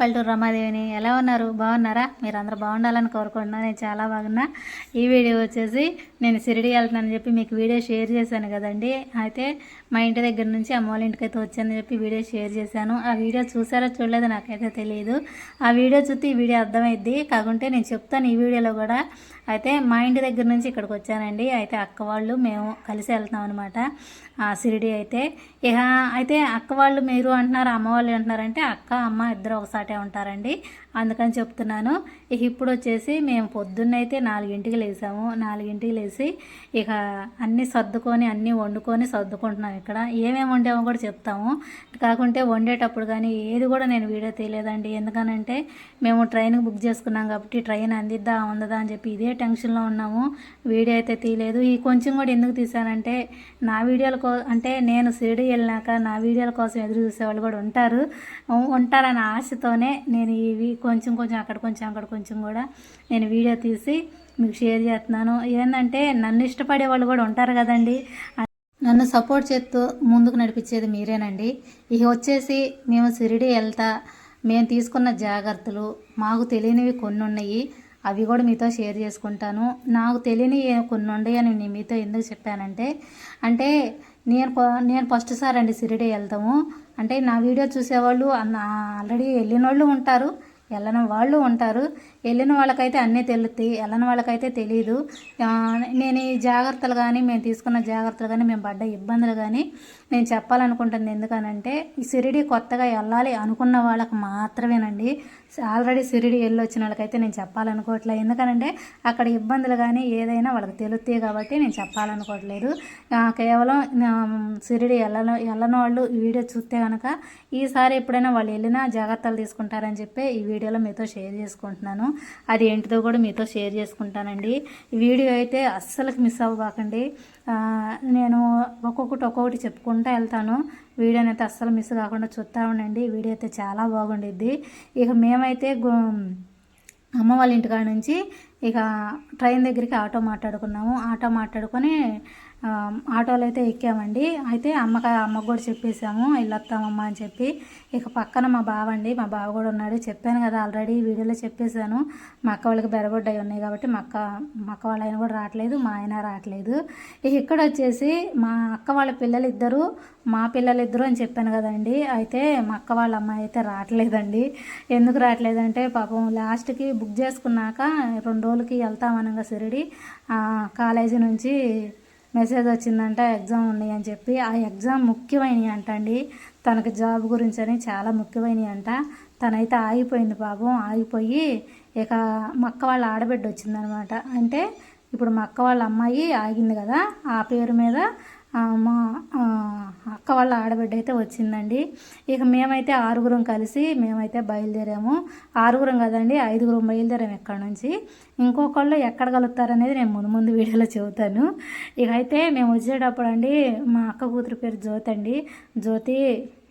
పల్లెటూరు రమాదేవిని ఎలా ఉన్నారు? బాగున్నారా? మీరు అందరూ బాగుండాలని కోరుకుంటున్నా. నేను చాలా బాగున్నా. ఈ వీడియో వచ్చేసి నేను సిరిడి వెళ్తున్నానని చెప్పి మీకు వీడియో షేర్ చేశాను కదండి. అయితే మా ఇంటి దగ్గర నుంచి అమ్మ వాళ్ళ ఇంటికి అయితే వచ్చానని చెప్పి వీడియో షేర్ చేశాను. ఆ వీడియో చూసారో చూడలేదో నాకైతే తెలియదు. ఆ వీడియో చూస్తే ఈ వీడియో అర్థమైద్ది. కాకుంటే నేను చెప్తాను ఈ వీడియోలో కూడా. అయితే మా ఇంటి దగ్గర నుంచి ఇక్కడికి వచ్చానండి. అయితే అక్క వాళ్ళు మేము కలిసి వెళ్తాం అనమాట సిరిడి అయితే. ఇక అయితే అక్క వాళ్ళు మీరు అంటున్నారు అమ్మ వాళ్ళు అంటున్నారంటే అక్క అమ్మ ఇద్దరు ఒకసాటే ఉంటారండి. అందుకని చెప్తున్నాను. ఇక ఇప్పుడు వచ్చేసి మేము పొద్దున్నైతే నాలుగింటికి లేసాము. నాలుగింటికి లేచి ఇక అన్నీ సర్దుకొని అన్నీ వండుకొని సర్దుకుంటున్నాం ఇక్కడ. ఏమేమి వండామో కూడా చెప్తాము. కాకుంటే వండేటప్పుడు కానీ ఏది కూడా నేను వీడియో తీయలేదండి. ఎందుకనంటే మేము ట్రైన్ బుక్ చేసుకున్నాం కాబట్టి ట్రైన్ అందిద్దా ఉందా అని చెప్పి ఇదే టెన్షన్లో ఉన్నాము. వీడియో అయితే తీయలేదు. ఈ కొంచెం కూడా ఎందుకు తీసానంటే నా వీడియోల కో అంటే నేను షిరిడి వెళ్ళినాక నా వీడియోల కోసం ఎదురు చూసేవాళ్ళు కూడా ఉంటారు. ఉంటారనే ఆశతోనే నేను ఇవి కొంచెం కొంచెం అక్కడ కొంచెం అక్కడ కొంచెం కూడా నేను వీడియో తీసి మీకు షేర్ చేస్తున్నాను. ఏంటంటే నన్ను ఇష్టపడే వాళ్ళు కూడా ఉంటారు కదండి. నన్ను సపోర్ట్ చేస్తూ ముందుకు నడిపించేది మీరేనండి. ఇక వచ్చేసి మేము సిరిడి వెళ్తా. మేము తీసుకున్న జాగ్రత్తలు మాకు తెలియనివి కొన్ని ఉన్నాయి. అవి కూడా మీతో షేర్ చేసుకుంటాను. నాకు తెలియని కొన్ని ఉన్నాయి అని నేను మీతో ఎందుకు చెప్పానంటే అంటే నేను నేను ఫస్ట్ సార్ అండి షిరిడి వెళ్తాము. అంటే నా వీడియో చూసేవాళ్ళు అన్న- ఆల్రెడీ వెళ్ళిన వాళ్ళు ఉంటారు. వెళ్ళని వాళ్ళు ఉంటారు. వెళ్ళిన వాళ్ళకైతే అన్నీ తెలుస్తాయి వెళ్ళని వాళ్ళకైతే తెలియదు నేను ఈ జాగ్రత్తలు కానీ మేము తీసుకున్న జాగ్రత్తలు కానీ మేము పడ్డ ఇబ్బందులు కానీ నేను చెప్పాలనుకుంటుంది. ఎందుకనంటే ఈ షిరిడి కొత్తగా వెళ్ళాలి అనుకున్న వాళ్ళకి మాత్రమేనండి. ఆల్రెడీ సిరిడి వెళ్ళి వచ్చిన వాళ్ళకైతే నేను చెప్పాలనుకోవట్లేదు. ఎందుకనంటే అక్కడ ఇబ్బందులు కానీ ఏదైనా వాళ్ళకి తెలుస్తాయి కాబట్టి నేను చెప్పాలనుకోవట్లేదు. కేవలం ఆ, సిరిడి వెళ్ళను వెళ్ళని వాళ్ళు ఈ వీడియో చూస్తే కనుక ఈసారి ఎప్పుడైనా వాళ్ళు వెళ్ళినా జాగ్రత్తలు తీసుకుంటారని చెప్పి ఈ వీడియోలో మీతో షేర్ చేసుకుంటున్నాను. అది ఏంటిదో కూడా మీతో షేర్ చేసుకుంటానండి. వీడియో అయితే అస్సలకి మిస్ అవ్వబాకండి. నేను ఒక్కొక్కటి ఒక్కొక్కటి చెప్పుకుంటూ వెళ్తాను. వీడియోని అయితే అస్సలు మిస్ కాకుండా చూస్తూ ఉండండి. వీడియో అయితే చాలా బాగుండిద్ది. ఇక మేమైతే అమ్మ వాళ్ళ ఇంటికాడ నుంచి ఇక ట్రైన్ దగ్గరికి ఆటో మాట్లాడుకున్నాము. ఆటో మాట్లాడుకొని ఆటోలో అయితే ఎక్కామండి. అయితే అమ్మక అమ్మకు కూడా చెప్పేసాము వెళ్ళొస్తామమ్మ అని చెప్పి. ఇక పక్కన మా బావ అండి మా బావ కూడా ఉన్నాడు. చెప్పాను కదా ఆల్రెడీ వీడియోలో చెప్పేశాను. మా అక్క వాళ్ళకి బెరబడ్డాయి ఉన్నాయి కాబట్టి మా అక్క మా అక్క వాళ్ళ ఆయన కూడా రావట్లేదు మా ఆయన రావట్లేదు. ఇక ఇక్కడ వచ్చేసి మా అక్క వాళ్ళ పిల్లలు ఇద్దరు మా పిల్లలు ఇద్దరు అని చెప్పాను కదండి. అయితే మా అక్క వాళ్ళ అమ్మాయి అయితే రావట్లేదండి. ఎందుకు రావట్లేదంటే పాపం లాస్ట్కి బుక్ చేసుకున్నాక రెండు రోజులకి వెళ్తామనగా సిరిడి. కాలేజీ నుంచి మెసేజ్ వచ్చిందంట ఎగ్జామ్ ఉన్నాయి అని చెప్పి. ఆ ఎగ్జామ్ ముఖ్యమైనవి అంట అండి తనకు జాబ్ గురించి అని చాలా ముఖ్యమైనవి అంట తనైతే ఆగిపోయింది పాపం. ఆగిపోయి ఇక మా అక్క వాళ్ళ ఆడబిడ్డ వచ్చిందనమాట. అంటే ఇప్పుడు మా అక్క వాళ్ళ అమ్మాయి ఆగింది కదా ఆ పేరు మీద మా అక్క వాళ్ళ ఆడబిడ్డ అయితే వచ్చిందండి. ఇక మేమైతే ఆరుగురం కలిసి మేమైతే బయలుదేరాము. ఆరుగురం కదండి ఐదుగురం బయలుదేరాము ఎక్కడ నుంచి. ఇంకొకళ్ళు ఎక్కడ కలుగుతారనేది నేను ముందు ముందు వీడియోలో చెబుతాను. ఇక అయితే మేము వచ్చేటప్పుడు అండి మా అక్క కూతురు పేరు జ్యోతి అండి. జ్యోతి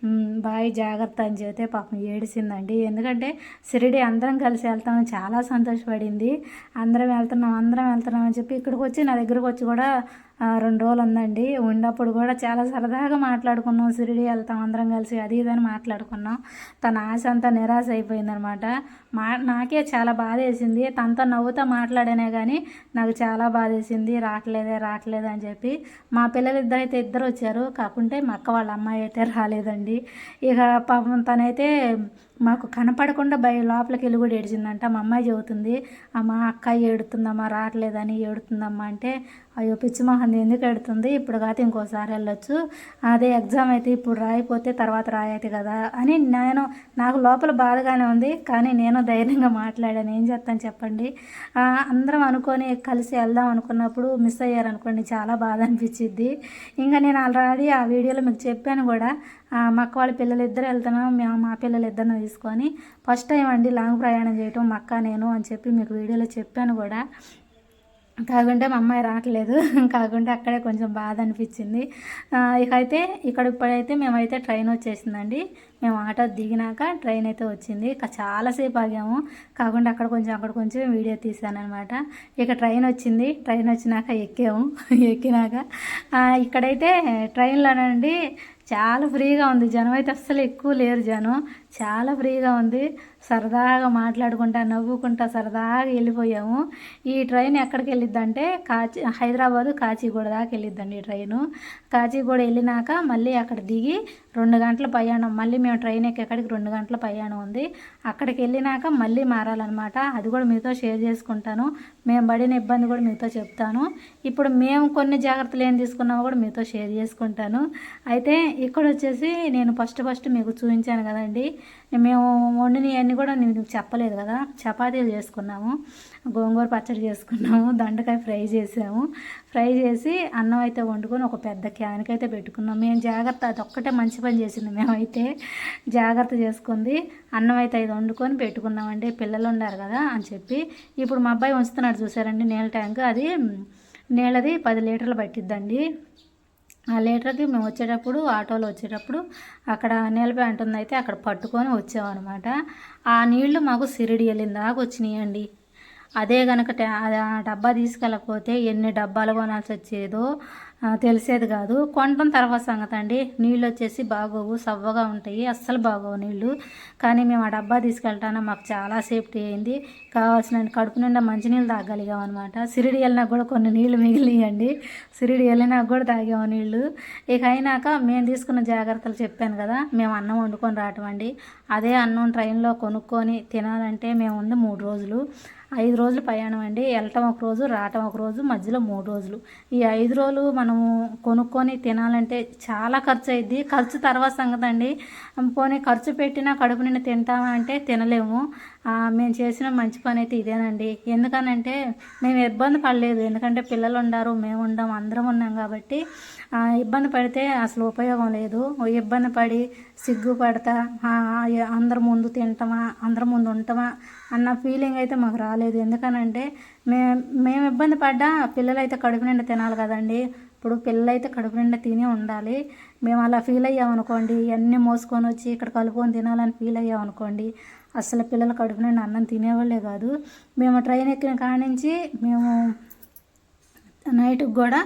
"ఉమ్, బాయ్ జాగ్రత్త అని చెబితే పాపం ఏడిసిందండి. ఎందుకంటే సిరిడి అందరం కలిసి వెళ్తామని చాలా సంతోషపడింది. అందరం వెళ్తున్నాం అందరం వెళ్తున్నాం అని చెప్పి ఇక్కడికి వచ్చి నా దగ్గరకు వచ్చి కూడా రెండు రోజులు ఉందండి ఉన్నప్పుడు కూడా చాలా సరదాగా మాట్లాడుకున్నాం. షిరిడి వెళ్తాం అందరం కలిసి అది ఇది అని మాట్లాడుకున్నాం. తన ఆశ అంతా నిరాశ అయిపోయిందనమాట మా నాకే చాలా బాధ వేసింది తనతో నవ్వుతూ మాట్లాడానే కానీ నాకు చాలా బాధ వేసింది రావట్లేదే రావట్లేదు అని చెప్పి మా పిల్లలు ఇద్దరు అయితే ఇద్దరు వచ్చారు. కాకుంటే మా అక్క వాళ్ళ అమ్మాయి అయితే రాలేదండి. ఇక పాపం తనైతే మాకు కనపడకుండా బయ లోపలికి వెళ్ళి కూడా ఏడిచిందంట. మా అమ్మాయి చెబుతుంది అమ్మ అక్క ఏడుతుందమ్మా రావట్లేదని ఏడుతుందమ్మా అంటే అయ్యో పిచ్చి మొహంది ఎందుకు ఎడుతుంది? ఇప్పుడు కాదు ఇంకోసారి వెళ్ళొచ్చు. అదే ఎగ్జామ్ అయితే ఇప్పుడు రాయిపోతే తర్వాత రాయైతే కదా అని నేను నాకు లోపల బాధగానే ఉంది కానీ నేను ధైర్యంగా మాట్లాడాను. ఏం చేస్తాను చెప్పండి? అందరం అనుకొని కలిసి వెళ్దాం అనుకున్నప్పుడు మిస్ అయ్యారనుకోండి చాలా బాధ అనిపించిద్ది. ఇంకా నేను ఆల్రెడీ ఆ వీడియోలో మీకు చెప్పాను కూడా ఆ, మా అక్క వాళ్ళ పిల్లలు ఇద్దరు వెళ్తున్నాం మేము మా పిల్లలు ఇద్దరిని తీసుకొని ఫస్ట్ టైం అండి లాంగ్ ప్రయాణం చేయటం మా అక్క నేను అని చెప్పి మీకు వీడియోలో చెప్పాను కూడా. కాకుంటే మా అమ్మాయి రావట్లేదు. కాకుంటే అక్కడే కొంచెం బాధ అనిపించింది. ఇకైతే ఇక అయితే ఇక్కడ ఇప్పుడైతే మేమైతే ట్రైన్ వచ్చేసిందండి. మేము ఆటో దిగినాక ట్రైన్ అయితే వచ్చింది. ఇక చాలాసేపు ఆగాము. కాకుండా అక్కడ కొంచెం అక్కడ కొంచెం వీడియో తీసాను ఇక ట్రైన్ వచ్చింది. ట్రైన్ వచ్చినాక ఎక్కాము. ఎక్కినాక ఇక్కడైతే ట్రైన్లోనండి చాలా ఫ్రీగా ఉంది. జనం అయితే అస్సలు ఎక్కువ లేరు జనం. చాలా ఫ్రీగా ఉంది. సరదాగా మాట్లాడుకుంటా నవ్వుకుంటా సరదాగా వెళ్ళిపోయాము. ఈ ట్రైన్ ఎక్కడికి వెళ్ళిద్దంటే కాచి హైదరాబాదు కాచిగూడ దాకా వెళ్ళిద్దండి ఈ ట్రైను. కాచిగూడ వెళ్ళినాక మళ్ళీ అక్కడ దిగి రెండు గంటల ప్రయాణం మళ్ళీ మేము ట్రైన్ ఎక్కడికి రెండు గంటల ప్రయాణం ఉంది. అక్కడికి వెళ్ళినాక మళ్ళీ మారాలన్నమాట. అది కూడా మీతో షేర్ చేసుకుంటాను. మేము పడిన ఇబ్బంది కూడా మీతో చెప్తాను. ఇప్పుడు మేము కొన్ని జాగ్రత్తలు ఏం తీసుకున్నామో కూడా మీతో షేర్ చేసుకుంటాను. అయితే ఇక్కడ వచ్చేసి నేను ఫస్ట్ ఫస్ట్ మీకు చూపించాను కదండి. మేము వండిని ఇవన్నీ కూడా నేను మీకు చెప్పలేదు కదా. చపాతీలు చేసుకున్నాము గోంగూర పచ్చడి చేసుకున్నాము దండకాయ ఫ్రై చేసాము. ఫ్రై చేసి అన్నం అయితే వండుకొని ఒక పెద్ద క్యాన్కి అయితే పెట్టుకున్నాం. మేము జాగ్రత్త అది ఒక్కటే మంచి పని చేసింది మేమైతే. జాగ్రత్త చేసుకుంది. అన్నం అయితే ఇది వండుకొని పెట్టుకున్నామండి. పిల్లలు ఉన్నారు కదా అని చెప్పి. ఇప్పుడు మా అబ్బాయి ఉంచుతున్నాడు చూసారండి నీళ్ళ ట్యాంక్. అది నీళ్ళది పది లీటర్లు పట్టిద్దండి. ఆ లీటర్కి మేము వచ్చేటప్పుడు ఆటోలో వచ్చేటప్పుడు అక్కడ నీళ్ళ ప్యాంట్ ఉంది అయితే అక్కడ పట్టుకొని వచ్చామన్నమాట. ఆ నీళ్ళు మాకు సిరిడి వెళ్ళిన దాకా వచ్చినాయండి. అదే కనుక ఆ డబ్బా తీసుకెళ్ళకపోతే ఎన్ని డబ్బాలు కొనాల్సి వచ్చేదో తెలిసేది కాదు. కొనడం తర్వాత సంగతి అండి. నీళ్ళు వచ్చేసి బాగోవు సవ్వగా ఉంటాయి. అస్సలు బాగోవు నీళ్ళు. కానీ మేము ఆ డబ్బా తీసుకెళ్ళటాన మాకు చాలా సేఫ్టీ అయింది. కావాల్సిన కడుపు నిండా మంచినీళ్ళు తాగలిగాం అనమాట సిరిడి వెళ్ళినా కూడా కొన్ని నీళ్ళు మిగిలియండి. సిరిడి వెళ్ళినా కూడా తాగాము నీళ్ళు. ఇక అయినాక మేము తీసుకున్న జాగ్రత్తలు చెప్పాను కదా మేము అన్నం వండుకొని రావటం అండి అదే అన్నం ట్రైన్లో కొనుక్కొని తినాలంటే మేము ఉంది మూడు రోజులు. ఐదు రోజులు ప్రయాణం అండి. వెళ్ళటం ఒక రోజు రావటం ఒక రోజు మధ్యలో మూడు రోజులు. ఈ ఐదు రోజులు మనము కొనుక్కొని తినాలంటే చాలా ఖర్చు అయింది ఖర్చు తర్వాత సంగతి అండి పోనీ ఖర్చు పెట్టినా కడుపు నిండా తింటామా అంటే తినలేము. మేము చేసిన మంచి పని అయితే ఇదేనండి. ఎందుకనంటే మేము ఇబ్బంది పడలేదు. ఎందుకంటే పిల్లలు ఉండారు మేము ఉండం అందరం ఉన్నాం కాబట్టి ఇబ్బంది పడితే అసలు ఉపయోగం లేదు. ఇబ్బంది పడి సిగ్గు పడతా అందరి ముందు తింటామా అందరి ముందు ఉంటామా అన్న ఫీలింగ్ అయితే మాకు రాలేదు. ఎందుకనంటే మే మేము ఇబ్బంది పడ్డా పిల్లలు అయితే కడుపు నిండా తినాలి కదండి. ఇప్పుడు పిల్లలు అయితే కడుపు నిండా తిని ఉండాలి. మేము అలా ఫీల్ అయ్యామనుకోండి ఇవన్నీ మోసుకొని వచ్చి ఇక్కడ కలుపుకొని తినాలని ఫీల్ అయ్యామనుకోండి అసలు పిల్లల కడుపు అన్నం తినేవాళ్ళే కాదు. మేము ట్రైన్ ఎక్కిన కాడ నుంచి మేము నైట్కి కూడా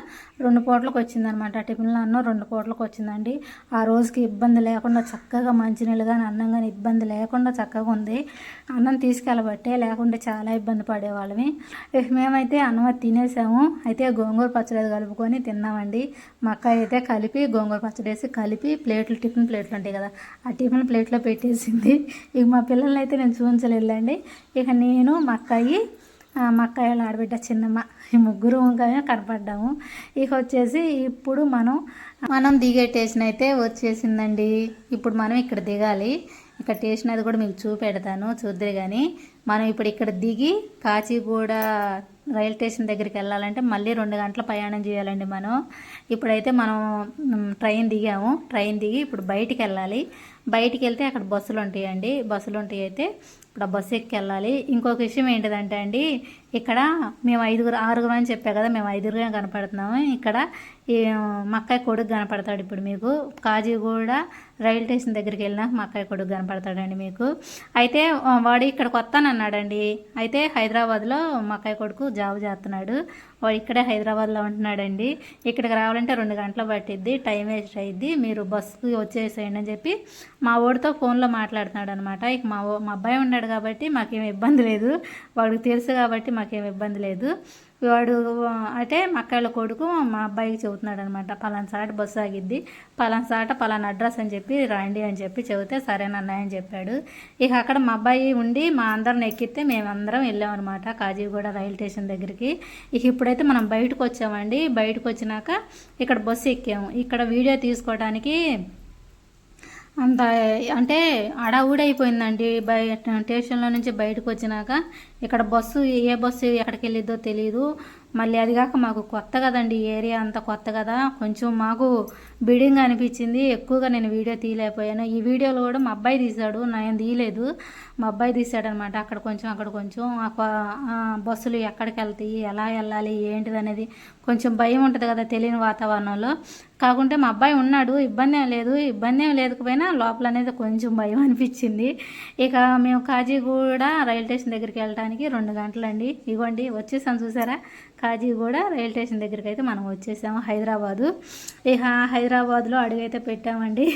రెండు పూటలకు వచ్చిందనమాట. టిఫిన్లో అన్నం రెండు పూటలకు వచ్చిందండి. ఆ రోజుకి ఇబ్బంది లేకుండా చక్కగా మంచినీళ్ళు కానీ అన్నం కానీ ఇబ్బంది లేకుండా చక్కగా ఉంది. అన్నం తీసుకెళ్ళబట్టే లేకుంటే చాలా ఇబ్బంది పడేవాళ్ళమి. ఇక మేమైతే అన్నం తినేసాము. అయితే గోంగూర పచ్చడి అది కలుపుకొని తిన్నామండి. మా అక్క అయితే కలిపి గోంగూర పచ్చడి వేసి కలిపి ప్లేట్లు టిఫిన్ ప్లేట్లు ఉంటాయి కదా ఆ టిఫిన్ ప్లేట్లో పెట్టేసింది. ఇక మా పిల్లల్ని అయితే నేను చూపించలేదండి ఇక నేను మా అక్కయ్యి మా అక్కయ్యల ఆడబిడ్డ చిన్నమ్మ. ఈ ముగ్గురు ఇంకా కనపడ్డాము. ఇక వచ్చేసి ఇప్పుడు మనం మనం దిగే స్టేషన్ అయితే వచ్చేసిందండి. ఇప్పుడు మనం ఇక్కడ దిగాలి. ఇక్కడ స్టేషన్ అది కూడా మీకు చూపెడతాను చూద్దరు కానీ మనం ఇప్పుడు ఇక్కడ దిగి కాచిగూడ రైల్ స్టేషన్ దగ్గరికి వెళ్ళాలంటే మళ్ళీ రెండు గంటల ప్రయాణం చేయాలండి మనం. ఇప్పుడైతే మనం ట్రైన్ దిగాము. ట్రైన్ దిగి ఇప్పుడు బయటికి వెళ్ళాలి. బయటికి వెళ్తే అక్కడ బస్సులు ఉంటాయండి బస్సులు ఉంటాయి అయితే ఇప్పుడు ఆ బస్సు ఎక్కి వెళ్ళాలి. ఇంకొక విషయం ఏంటిదంటే అండి ఇక్కడ మేము ఐదుగురు ఆరుగురు అని చెప్పా కదా మేము ఐదుగురుగా కనపడుతున్నాము. ఇక్కడ ఈ మక్కాయి కొడుకు కనపడతాడు ఇప్పుడు మీకు. కాజీగూడ రైల్ స్టేషన్ దగ్గరికి వెళ్ళినా మక్కాయి కొడుకు కనపడతాడండి మీకు. అయితే వాడు ఇక్కడికి వస్తానన్నాడండి అయితే హైదరాబాద్లో మక్కాయి కొడుకు జాబ్ చేస్తున్నాడు. వాడు ఇక్కడే హైదరాబాద్లో ఉంటున్నాడండి. ఇక్కడికి రావాలంటే రెండు గంటలు పట్టిద్ది టైం వేస్ట్ అయ్యిద్ది మీరు బస్సుకి వచ్చేసేయండి అని చెప్పి మా ఓడితో ఫోన్లో మాట్లాడుతున్నాడు అనమాట. ఇక మా మా అబ్బాయి ఉన్నాడు కాబట్టి మాకేం ఇబ్బంది లేదు. వాడికి తెలుసు కాబట్టి మాకేం ఇబ్బంది లేదు. వాడు అంటే మా అక్కళ్ళ కొడుకు మా అబ్బాయికి చెబుతున్నాడు అనమాట పలానా సాట బస్సు ఆగిద్ది పలానా సాట పలానా అడ్రస్ అని చెప్పి రండి అని చెప్పి చెబితే సరేనన్నా అని చెప్పాడు. ఇక అక్కడ మా అబ్బాయి ఉండి మా అందరిని ఎక్కితే మేమందరం వెళ్ళామన్నమాట కాజీగూడ రైల్ స్టేషన్ దగ్గరికి. ఇక ఇప్పుడైతే మనం బయటకు వచ్చామండి. బయటకు వచ్చినాక ఇక్కడ బస్సు ఎక్కాము. ఇక్కడ వీడియో తీసుకోవడానికి అంత అంటే అడావుడైపోయిందండి బయ స్టేషన్లో నుంచి బయటకు వచ్చినాక ఇక్కడ బస్సు ఏ బస్సు ఎక్కడికి వెళ్ళిద్దో తెలియదు మళ్ళీ అది కాక మాకు కొత్త కదండి ఈ ఏరియా అంత కొత్త కదా. కొంచెం మాకు బిడింగ్ అనిపించింది. ఎక్కువగా నేను వీడియో తీయలేకపోయాను. ఈ వీడియోలో కూడా మా అబ్బాయి తీశాడు. నేను తీయలేదు. మా అబ్బాయి తీశాడనమాట. అక్కడ కొంచెం అక్కడ కొంచెం బస్సులు ఎక్కడికి వెళ్తాయి ఎలా వెళ్ళాలి ఏంటిది అనేది కొంచెం భయం ఉంటుంది కదా తెలియని వాతావరణంలో. కాకుంటే మా అబ్బాయి ఉన్నాడు. ఇబ్బంది ఏం లేదు. ఇబ్బంది ఏం లేకపోయినా లోపల అనేది కొంచెం భయం అనిపించింది. ఇక మేము కాజీగూడ రైల్ స్టేషన్ దగ్గరికి వెళ్ళడానికి రెండు గంటలండి. ఇగోండి వచ్చేసాం చూసారా? కాజీగూడ రైల్ స్టేషన్ దగ్గరికి అయితే మనం వచ్చేసాము హైదరాబాదు. ఇక హైదరాబాద్లో అడుగైతే పెట్టామండి.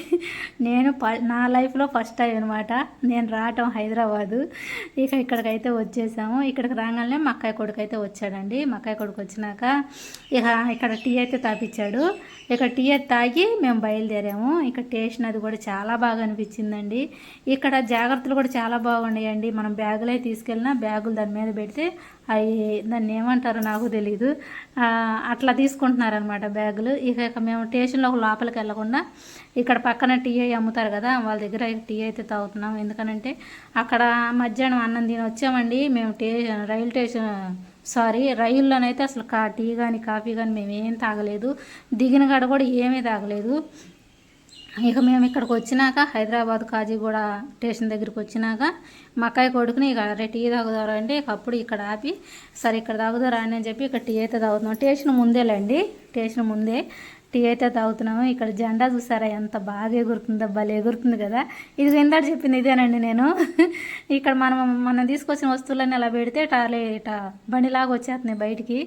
నేను ప నా లైఫ్లో ఫస్ట్ టైం అనమాట నేను రావటం హైదరాబాదు. ఇక ఇక్కడికైతే వచ్చేసాము. ఇక్కడికి రాగానే మా అక్కయ్య కొడుకు అయితే వచ్చాడండి. మా అక్కయ్య కొడుకు వచ్చినాక ఇక ఇక్కడ టీ అయితే తాపించాడు ఇక్కడ టీ అయితే తాగి మేము బయలుదేరాము. ఇక్కడ టేషన్ అది కూడా చాలా బాగా అనిపించిందండి. ఇక్కడ జాగ్రత్తలు కూడా చాలా బాగున్నాయండి. మనం బ్యాగులే తీసుకెళ్ళినా బ్యాగులు దాని మీద పెడితే అవి దాన్ని ఏమంటారో నాకు తెలీదు. అట్లా తీసుకుంటున్నారనమాట బ్యాగులు. ఇక ఇక మేము స్టేషన్లో లోపలికి వెళ్ళకుండా ఇక్కడ పక్కన టీ అయి అమ్ముతారు కదా వాళ్ళ దగ్గర టీ అయితే తాగుతున్నాం. ఎందుకనంటే అక్కడ మధ్యాహ్నం అన్నం తిని వచ్చామండి. మేము టే రైలు స్టేషన్ సారీ రైల్లోనైతే అసలు కా టీ కానీ కాఫీ కానీ మేము ఏం తాగలేదు. దిగిన కాడ కూడా ఏమీ తాగలేదు. ఇక మేము ఇక్కడికి వచ్చినాక హైదరాబాద్ కాజీగూడ స్టేషన్ దగ్గరికి వచ్చినాక మక్కాయి కొడుకుని ఇక అరే టీ తాగుదారా అండి ఇక అప్పుడు ఇక్కడ ఆపి సరే ఇక్కడ తాగుదారా అని చెప్పి ఇక్కడ టీ అయితే తాగుతున్నాం. స్టేషన్ ముందేలేండి స్టేషన్ ముందే. టీ అయితే తాగుతున్నాము. ఇక్కడ జెండా చూసారా? ఎంత బాగా ఎగురుతుందో భలే ఎగురుతుంది కదా. ఇది ఇందాక చెప్పింది ఇదేనండి నేను. ఇక్కడ మనం మనం తీసుకొచ్చిన వస్తువులన్నీ అలా పెడితే టాలే ఇట బండిలాగా వచ్చేస్తున్నాయి బయటికి.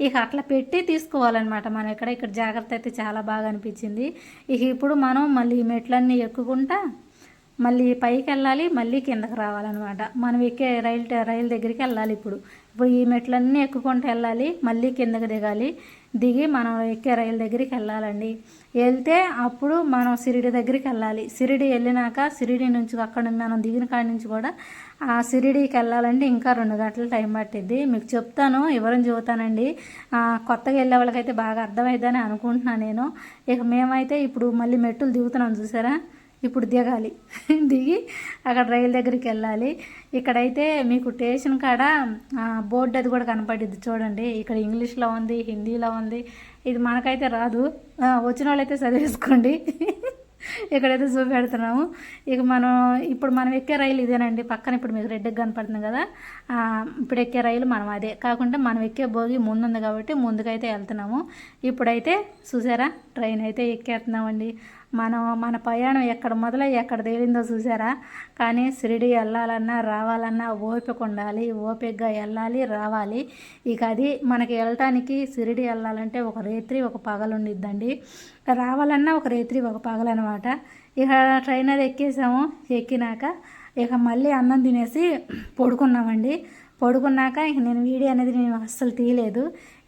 ఇక అట్లా పెట్టి తీసుకోవాలన్నమాట. మనం ఇక్కడ ఇక్కడ జాగ్రత్త అయితే చాలా బాగా అనిపించింది. ఇక ఇప్పుడు మనం మళ్ళీ ఈ మెట్లన్నీ ఎక్కుకుంటా మళ్ళీ పైకి వెళ్ళాలి మళ్ళీ కిందకి రావాలన్నమాట. మనం ఎక్కే రైలు రైలు దగ్గరికి వెళ్ళాలి ఇప్పుడు. ఇప్పుడు ఈ మెట్లన్నీ ఎక్కుకుంటూ వెళ్ళాలి మళ్ళీ కిందకి దిగాలి. దిగి మనం ఎక్కే రైలు దగ్గరికి వెళ్ళాలండి. వెళ్తే అప్పుడు మనం సిరిడి దగ్గరికి వెళ్ళాలి. సిరిడి వెళ్ళినాక సిరిడి నుంచి అక్కడ మనం దిగిన కాడి నుంచి కూడా ఆ సిరిడికి వెళ్ళాలంటే ఇంకా రెండు గంటలు టైం పట్టిద్ది. మీకు చెప్తాను వివరం చెబుతానండి. కొత్తగా వెళ్ళే వాళ్ళకైతే బాగా అర్థమైందని అనుకుంటున్నాను నేను. ఇక మేమైతే ఇప్పుడు మళ్ళీ మెట్టులు దిగుతున్నాం చూసారా? ఇప్పుడు దిగాలి. దిగి అక్కడ రైలు దగ్గరికి వెళ్ళాలి. ఇక్కడైతే మీకు స్టేషన్ కాడ బోర్డు అది కూడా కనపడింది చూడండి. ఇక్కడ ఇంగ్లీష్లో ఉంది హిందీలో ఉంది. ఇది మనకైతే రాదు. వచ్చిన వాళ్ళైతే చదివేసుకోండి ఇక్కడైతే చూపెడుతున్నాము. ఇక మనం ఇప్పుడు మనం ఎక్కే రైలు ఇదేనండి. పక్కన ఇప్పుడు మీకు రెడ్డికి కనపడుతుంది కదా. ఇప్పుడు ఎక్కే రైలు మనం అదే. కాకుండా మనం ఎక్కే భోగి ముందుంది కాబట్టి ముందుకైతే వెళ్తున్నాము. ఇప్పుడైతే చూసారా? ట్రైన్ అయితే ఎక్కేస్తున్నామండి. మనం మన ప్రయాణం ఎక్కడ మొదలై ఎక్కడ తేలిందో చూసారా? కానీ షిరిడి వెళ్ళాలన్నా రావాలన్నా ఓపిక ఉండాలి ఓపికగా వెళ్ళాలి రావాలి. ఇక అది మనకి వెళ్ళటానికి షిరిడి వెళ్ళాలంటే ఒక రేత్రి ఒక పగలు ఉండిద్దండి. రావాలన్నా ఒక రేత్రి ఒక పగలు అనమాట ఇక ట్రైన్ అది ఎక్కేసాము. ఎక్కినాక ఇక మళ్ళీ అన్నం తినేసి పడుకున్నామండి. పడుకున్నాక ఇక నేను వీడియో అనేది నేను అస్సలు తీయలేదు.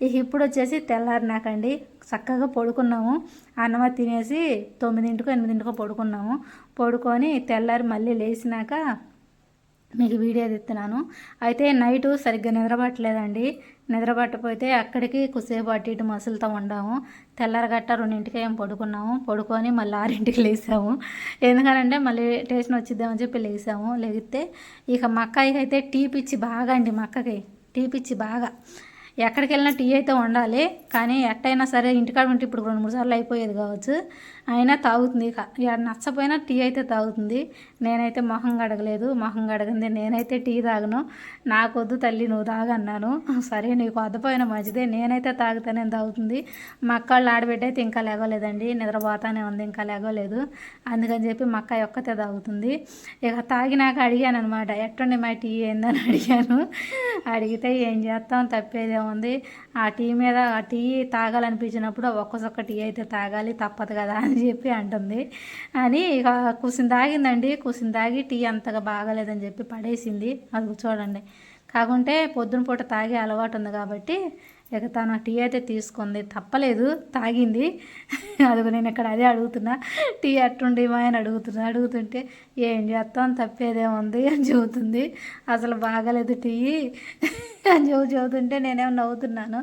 ఇక ఇప్పుడు వచ్చేసి తెల్లారినాకండి. చక్కగా పడుకున్నాము. అన్నం తినేసి తొమ్మిదింటికో ఎనిమిదింటికో పడుకున్నాము. పడుకొని తెల్లారి మళ్ళీ లేచినాక మీకు వీడియో తెస్తున్నాను. అయితే నైటు సరిగ్గా నిద్రపట్టలేదండి. నిద్రపట్టకపోతే అక్కడికి కొద్దిసేపు అటు ఇటు మసులుతూ ఉండాము. తెల్లారగట్ట రెండింటికి ఏం పడుకున్నాము. పడుకొని మళ్ళీ ఆరింటికి లేసాము. ఎందుకనంటే మళ్ళీ టేషన్ వచ్చిద్దామని చెప్పి లేసాము. లేగితే ఇక మక్కాయికి అయితే టీ పిచ్చి బాగా అండి మా అక్కకి. టీ పిచ్చి బాగా. ఎక్కడికి వెళ్ళినా టీ అయితే ఉండాలి కానీ ఎట్టయినా సరే ఇంటికాడ ఉంటే ఇప్పుడు రెండు మూడు సార్లు అయిపోయేది కావచ్చు. అయినా తాగుతుంది ఇక. ఇక నచ్చపోయినా టీ అయితే తాగుతుంది. నేనైతే మొహం కడగలేదు. మొహం గడగంది నేనైతే టీ తాగను. నాకొద్దు తల్లి నువ్వు తాగన్నాను సరే నీకు వద్దపోయినా మంచిదే. నేనైతే తాగుతానే తాగుతుంది. మా అక్క వాళ్ళు ఆడబిడ్డ అయితే ఇంకా లేగలేదండి నిద్రపోతానే ఉంది ఇంకా లేగలేదు అందుకని చెప్పి మా అక్క ఒక్కతే తాగుతుంది. ఇక తాగినాక అడిగాను అనమాట ఎట్టండి మా టీ ఏందని? అడిగాను. అడిగితే ఏం చేస్తాం? తప్పేదేముంది ఆ టీ మీద ఆ టీ తాగాలనిపించినప్పుడు ఒక్కసొక్క టీ అయితే తాగాలి. తప్పదు కదా అని అని చెప్పి అంటుంది. అని ఇక కూసిన తాగిందండి. కూసిన తాగి టీ అంతగా బాగాలేదని చెప్పి పడేసింది. అది చూడండి. కాకుంటే పొద్దున పూట తాగే అలవాటు ఉంది కాబట్టి ఇక తను టీ అయితే తీసుకుంది. తప్పలేదు తాగింది. అదిగో నేను ఇక్కడ అదే అడుగుతున్నా. టీ అట్టుండి మా ఆయన అడుగుతున్నా. అడుగుతుంటే ఏం చేస్తాం? తప్పేదేముంది అని చెబుతుంది. అసలు బాగాలేదు టీ అని చెబు చెబుతుంటే నేనేమో నవ్వుతున్నాను.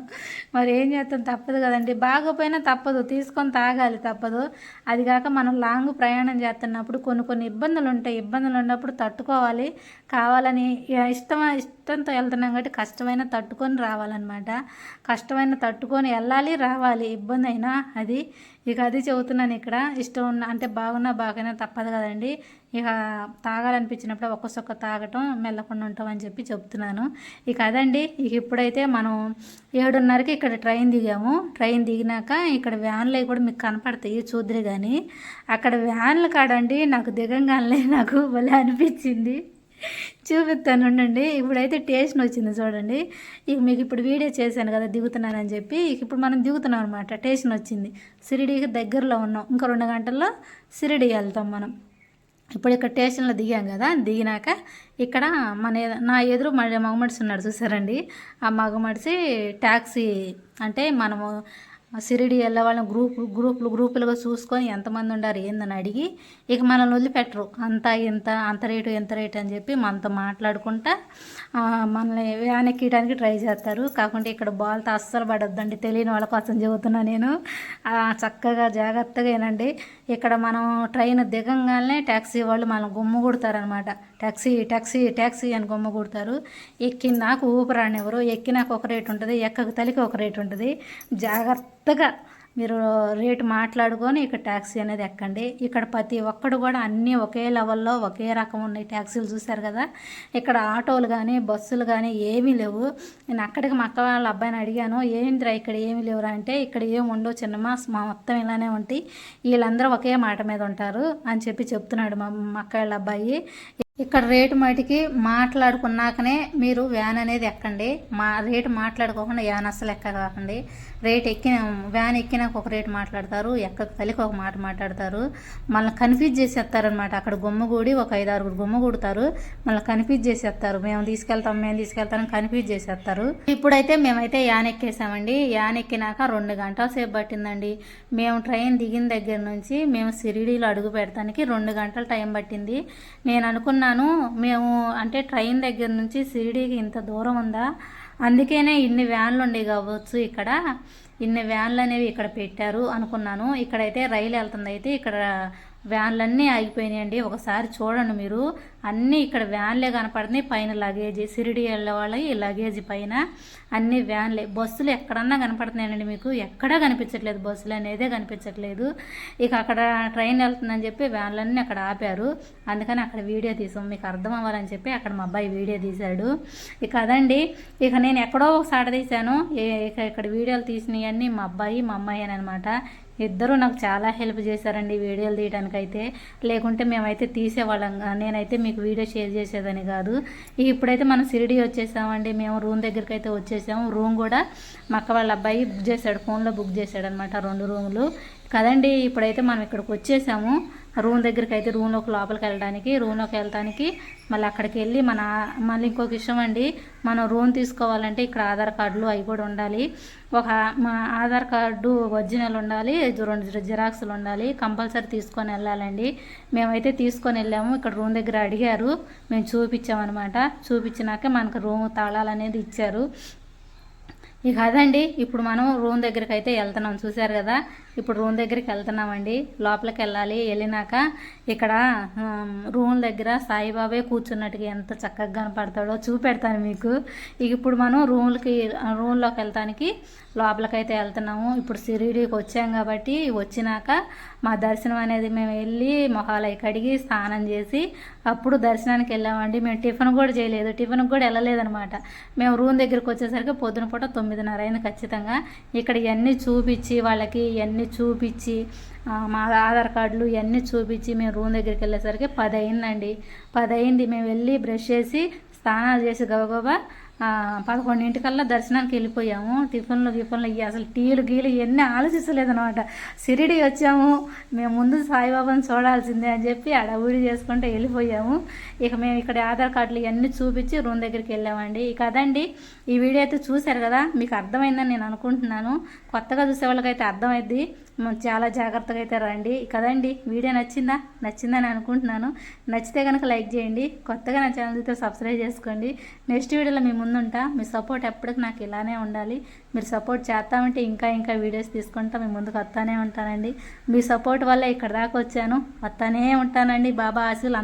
మరి ఏం చేస్తాం? తప్పదు కదండి. బాగోపోయినా తప్పదు. తీసుకొని తాగాలి తప్పదు. అది కాక మనం లాంగ్ ప్రయాణం చేస్తున్నప్పుడు కొన్ని కొన్ని ఇబ్బందులు ఉంటాయి ఇబ్బందులు ఉన్నప్పుడు తట్టుకోవాలి. కావాలని ఇష్టం ఇష్టంతో వెళ్తున్నాం కాబట్టి కష్టమైన తట్టుకొని రావాలన్నమాట. కష్టమైన తట్టుకొని వెళ్ళాలి రావాలి. ఇబ్బంది అయినా అది. ఇక అది చెబుతున్నాను ఇక్కడ. ఇష్టం ఉన్న అంటే బాగున్నా బాగైనా తప్పదు కదండి. ఇక తాగాలనిపించినప్పుడు ఒక్కొక్క తాగటం మెల్లకుండా ఉంటాం అని చెప్పి చెప్తున్నాను ఇక అదండి. ఇక ఇప్పుడైతే మనం ఏడున్నరకి ఇక్కడ ట్రైన్ దిగాము. ట్రైన్ దిగినాక ఇక్కడ వ్యాన్లు అవి కూడా మీకు కనపడతాయి చూద్దరు కానీ అక్కడ వ్యాన్లు కాడండి నాకు దిగంగానే నాకు భలే అనిపించింది. చూపిస్తాను ఉండండి ఇప్పుడైతే టేస్ట్ వచ్చింది చూడండి. ఇక మీకు ఇప్పుడు వీడియో చేశాను కదా దిగుతున్నానని చెప్పి. ఇక ఇప్పుడు మనం దిగుతున్నాం అనమాట టేస్ట్ వచ్చింది సిరిడీకి దగ్గరలో ఉన్నాం. ఇంకా రెండు గంటల్లో సిరిడి వెళ్తాం మనం. ఇప్పుడు ఇక్కడ స్టేషన్లో దిగాం కదా దిగినాక ఇక్కడ మన నా ఎదురు మన మగమడిసి ఉన్నాడు చూసారండి. ఆ మగమడిసి ట్యాక్సీ అంటే మనము సిరిడి వెళ్ళే వాళ్ళని గ్రూప్ గ్రూపులు గ్రూపులుగా చూసుకొని ఎంతమంది ఉండారు ఏందని అడిగి ఇక మనల్ని వదిలిపెట్టరు. అంత ఇంత అంత రేటు ఎంత రేటు అని చెప్పి మనతో మాట్లాడుకుంటా మనల్ని వ్యాన్ ఎక్కియడానికి ట్రై చేస్తారు. కాకుండా ఇక్కడ బాల్తో అస్సలు పడొద్దండి. తెలియని వాళ్ళ కోసం చెబుతున్నా నేను. చక్కగా జాగ్రత్తగా ఏనండి ఇక్కడ మనం ట్రైన్ దిగంగానే ట్యాక్సీ వాళ్ళు మనం గుమ్మ కొడతారనమాట ట్యాక్సీ ట్యాక్సీ ట్యాక్సీ అని గుమ్మ కొడతారు. ఎక్కినాక ఊపిరానివ్వరు ఎక్కినాక ఒక రేటు ఉంటుంది. ఎక్కకు తలికి ఒక రేటు ఉంటుంది. జాగ్రత్తగా మీరు రేటు మాట్లాడుకొని ఇక్కడ ట్యాక్సీ అనేది ఎక్కండి. ఇక్కడ ప్రతి ఒక్కడు కూడా అన్నీ ఒకే లెవెల్లో ఒకే రకం ఉన్నాయి ట్యాక్సీలు చూశారు కదా. ఇక్కడ ఆటోలు కానీ బస్సులు కానీ ఏమీ లేవు. నేను అక్కడికి మా అక్క వాళ్ళ అబ్బాయిని అడిగాను ఏంటిరా ఇక్కడ ఏమీ లేవురా? అంటే ఇక్కడ ఏమి ఉండవు చిన్న మా మొత్తం ఇలానే ఉంటాయి వీళ్ళందరూ ఒకే మాట మీద ఉంటారు అని చెప్పి చెప్తున్నాడు మా మా అక్క వాళ్ళ అబ్బాయి. ఇక్కడ రేటు మటుకి మాట్లాడుకున్నాకనే మీరు వ్యాన్ అనేది ఎక్కండి. మా రేటు మాట్లాడుకోకుండా వ్యాన్ అస్సలు ఎక్కకండి రేట్ ఎక్కిన వ్యాన్ ఎక్కినాక ఒక రేటు మాట్లాడతారు ఎక్క తల్లికి ఒక మాట మాట్లాడతారు. మళ్ళీ కన్ఫ్యూజ్ చేసేస్తారనమాట అక్కడ గుమ్మగూడి ఒక ఐదు ఆరుగురు గుమ్మ కూడతారు మళ్ళీ కన్ఫ్యూజ్ చేసేస్తారు. మేము తీసుకెళ్తాం మేము తీసుకెళ్తాం కన్ఫ్యూజ్ చేసేస్తారు. ఇప్పుడైతే మేమైతే యాన్ ఎక్కేసామండి. యాన్ ఎక్కినాక రెండు గంటల సేపు పట్టిందండి. మేము ట్రైన్ దిగిన దగ్గర నుంచి మేము సిరిడీలో అడుగు పెడతానికి రెండు గంటల టైం పట్టింది. నేను అనుకున్న అనుకున్నాను. మేము అంటే ట్రైన్ దగ్గర నుంచి షిరిడీకి ఇంత దూరం ఉందా? అందుకనే ఇన్ని వ్యాన్లు ఉండేవి కావచ్చు ఇక్కడ. ఇన్ని వ్యాన్లు అనేవి ఇక్కడ పెట్టారు అనుకున్నాను. ఇక్కడైతే రైలు వెళ్తుంది అయితే ఇక్కడ వ్యాన్లన్నీ ఆగిపోయినాయండి. ఒకసారి చూడండి మీరు. అన్నీ ఇక్కడ వ్యాన్లే కనపడుతున్నాయి. పైన లగేజ్ సిరిడి వెళ్ళే వాళ్ళకి ఈ లగేజ్ పైన అన్ని వ్యాన్లే. బస్సులు ఎక్కడన్నా కనపడుతున్నాయండి మీకు. ఎక్కడా కనిపించట్లేదు. బస్సులు అనేదే కనిపించట్లేదు. ఇక అక్కడ ట్రైన్ వెళ్తుందని చెప్పి వ్యాన్లన్నీ అక్కడ ఆపారు. అందుకని అక్కడ వీడియో తీసాం. మీకు అర్థం అవ్వాలని చెప్పి అక్కడ మా అబ్బాయి వీడియో తీశాడు. ఇక అదండి. ఇక నేను ఎక్కడో ఒకసారి తీశాను. ఇక ఇక్కడ వీడియోలు తీసినవన్నీ మా అబ్బాయి మా అమ్మాయి అని అనమాట. ఇద్దరు నాకు చాలా హెల్ప్ చేశారండి వీడియోలు తీయడానికి అయితే లేకుంటే మేమైతే తీసేవాళ్ళం. నేనైతే మీకు వీడియో షేర్ చేసేదని కాదు. ఇప్పుడైతే మనం సిరిడి వచ్చేసామండి. మేము రూమ్ దగ్గరికి అయితే వచ్చేసాము. రూమ్ కూడా మా అక్క వాళ్ళ అబ్బాయి బుక్ చేశాడు. ఫోన్లో బుక్ చేశాడు అనమాట రెండు రూములు. కదండి ఇప్పుడైతే మనం ఇక్కడికి వచ్చేసాము. రూమ్ దగ్గరికి అయితే రూమ్లోకి లోపలికి వెళ్ళడానికి రూమ్లోకి వెళ్ళడానికి మళ్ళీ అక్కడికి వెళ్ళి మన మళ్ళీ ఇంకొక విషయం అండి. మనం రూమ్ తీసుకోవాలంటే ఇక్కడ ఆధార్ కార్డులు అవి కూడా ఉండాలి. ఒక మా ఆధార్ కార్డు ఒరిజినల్ ఉండాలి రెండు జిరాక్స్లు ఉండాలి కంపల్సరీ తీసుకొని వెళ్ళాలండి. మేమైతే తీసుకొని వెళ్ళాము ఇక్కడ రూమ్ దగ్గర అడిగారు. మేము చూపించామన్నమాట. చూపించినాక మనకు రూమ్ తాళాలు అనేది ఇచ్చారు. ఇక అదండి ఇప్పుడు మనం రూమ్ దగ్గరికి అయితే వెళ్తున్నాం. చూసారు కదా? ఇప్పుడు రూమ్ దగ్గరికి వెళ్తున్నామండి. లోపలికి వెళ్ళాలి. వెళ్ళినాక ఇక్కడ రూమ్ దగ్గర సాయిబాబే కూర్చున్నట్టుగా ఎంత చక్కగా కనపడతాడో చూపెడతాను మీకు. ఇక ఇప్పుడు మనం రూమ్లకి రూమ్లోకి వెళ్తానికి లోపలికైతే వెళ్తున్నాము. ఇప్పుడు సిరిడీకి వచ్చాం కాబట్టి వచ్చినాక మా దర్శనం అనేది మేము వెళ్ళి మొహాలు కడిగి స్నానం చేసి అప్పుడు దర్శనానికి వెళ్ళామండి. మేము టిఫిన్ కూడా చేయలేదు. టిఫిన్కి కూడా వెళ్ళలేదనమాట. మేము రూమ్ దగ్గరికి వచ్చేసరికి పొద్దున పూట తొమ్మిదిన్నర అయింది ఖచ్చితంగా. ఇక్కడ ఇవన్నీ చూపించి వాళ్ళకి ఇవన్నీ చూపించి మా ఆధార్ కార్డులు ఇవన్నీ చూపించి మేము రూమ్ దగ్గరికి వెళ్ళేసరికి పది అయిందండి పది అయింది మేము వెళ్ళి బ్రష్ చేసి స్నానాలు చేసి గబగబా పదకొండింటికల్లా దర్శనానికి వెళ్ళిపోయాము. టిఫిన్లు గిఫిన్లు ఇవి అసలు టీలు గీలు ఇవన్నీ ఆలోచించలేదనమాట సిరిడి వచ్చాము. మేము ముందు సాయిబాబాని చూడాల్సిందే అని చెప్పి అడవుడి చేసుకుంటే వెళ్ళిపోయాము. ఇక మేము ఇక్కడ ఆధార్ కార్డులు ఇవన్నీ చూపించి రూమ్ దగ్గరికి వెళ్ళామండి. ఇక అదండి ఈ వీడియో అయితే చూశారు కదా మీకు అర్థమైందని నేను అనుకుంటున్నాను. కొత్తగా చూసే వాళ్ళకైతే అర్థమైద్ది. చాలా జాగ్రత్తగా అయితే రండి. కదండి వీడియో నచ్చిందా? నచ్చిందని అనుకుంటున్నాను. నచ్చితే కనుక లైక్ చేయండి. కొత్తగా నా ఛానల్ అయితే సబ్స్క్రైబ్ చేసుకోండి. నెక్స్ట్ వీడియోలో మీ ముందుంటా. మీ సపోర్ట్ ఎప్పటికి నాకు ఇలానే ఉండాలి. మీరు సపోర్ట్ చేస్తామంటే ఇంకా ఇంకా వీడియోస్ తీసుకుంటా. మీ ముందుకు వస్తానే ఉంటానండి. మీ సపోర్ట్ వల్ల ఇక్కడ దాకా వచ్చాను. వస్తానే ఉంటానండి. బాబా ఆశలు